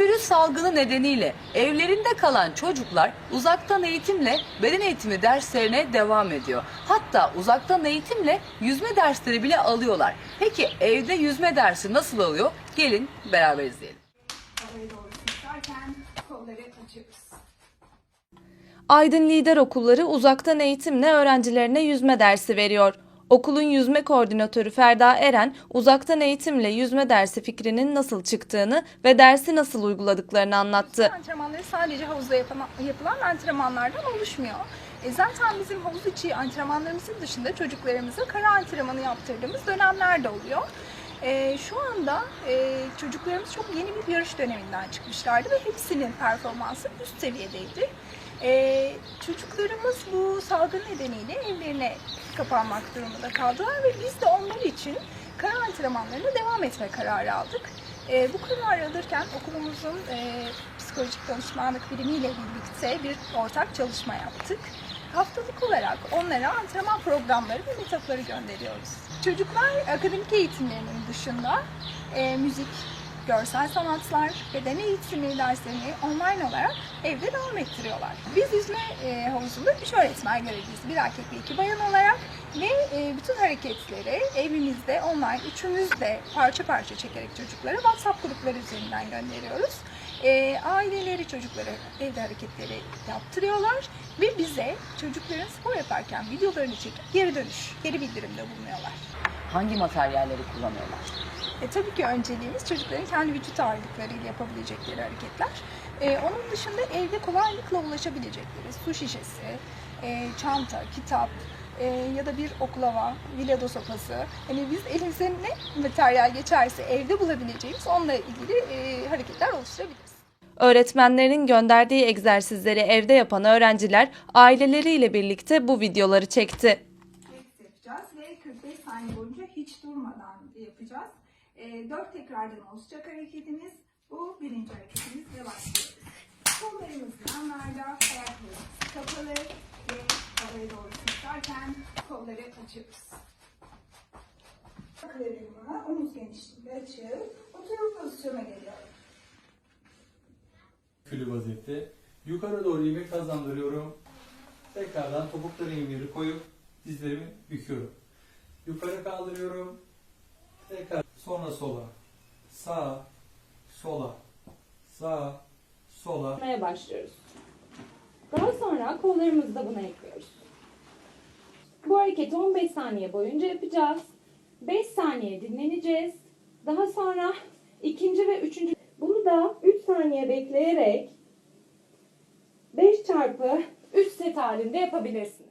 Koronavirüs salgını nedeniyle evlerinde kalan çocuklar uzaktan eğitimle beden eğitimi derslerine devam ediyor. Hatta uzaktan eğitimle yüzme dersleri bile alıyorlar. Peki evde yüzme dersi nasıl alıyor? Gelin beraber izleyelim. Aydın Lider Okulları uzaktan eğitimle öğrencilerine yüzme dersi veriyor. Okulun yüzme koordinatörü Ferda Eren, uzaktan eğitimle yüzme dersi fikrinin nasıl çıktığını ve dersi nasıl uyguladıklarını anlattı. Antrenmanları sadece havuzda yapılan, yapılan antrenmanlardan oluşmuyor. E zaten bizim havuz içi antrenmanlarımızın dışında çocuklarımıza kara antrenmanı yaptırdığımız dönemler de oluyor. E, şu anda e, çocuklarımız çok yeni bir yarış döneminden çıkmışlardı ve hepsinin performansı üst seviyedeydi. E, çocuklarımız bu salgın nedeniyle evlerine kapanmak durumunda kaldılar ve biz de onlar için kara antrenmanlarına devam etme kararı aldık. E, bu kararı alırken okulumuzun e, psikolojik danışmanlık birimiyle birlikte bir ortak çalışma yaptık. Haftalık olarak onlara antrenman programları ve metotları gönderiyoruz. Çocuklar akademik eğitimlerinin dışında e, müzik, görsel sanatlar, beden eğitimi derslerini online olarak evde devam ettiriyorlar. Biz yüzme e, havuzunda üç öğretmen görevliyiz. Bir erkek ve iki bayan olarak ve e, bütün hareketleri evimizde online üçümüz de parça parça çekerek çocuklara WhatsApp grupları üzerinden gönderiyoruz. E, aileleri çocuklara evde hareketleri yaptırıyorlar ve bize çocukların spor yaparken videolarını çekip geri dönüş, geri bildirimde bulunuyorlar. Hangi materyalleri kullanıyorlar? E, tabii ki önceliğimiz çocukların kendi vücut ağırlıklarıyla yapabilecekleri hareketler. E, onun dışında evde kolaylıkla ulaşabilecekleri su şişesi, e, çanta, kitap e, ya da bir oklava, vilado sopası. Hani biz elimize ne materyal geçerse evde bulabileceğimiz onunla ilgili e, hareketler oluşturabiliriz. Öğretmenlerin gönderdiği egzersizleri evde yapan öğrenciler aileleriyle birlikte bu videoları çekti. Yapacağız ve 45 saniye boyunca hiç durmadan yapacağız. E, 4 tekrardan oluşacak hareketimiz. Bu birinci hareketimiz ve başlıyoruz. Havaya doğru sıçrarken kolları açıyoruz. Kollarımı omuz genişliğinde açıp oturup pozisyona geliyorum. Külü vaziyette. Yukarı doğru ivme kazandırıyorum. Tekrardan topukları iğneleri koyup dizlerimi büküyorum. Yukarı kaldırıyorum. Tekrar sonra sola. Sağa, sola, sağa, sola. yapmaya başlıyoruz. Daha sonra kollarımızı da buna ekliyoruz. Hareketi 15 saniye boyunca yapacağız. 5 saniye dinleneceğiz. Daha sonra ikinci ve üçüncü bunu da 3 saniye bekleyerek 5 çarpı 3 set halinde yapabilirsiniz.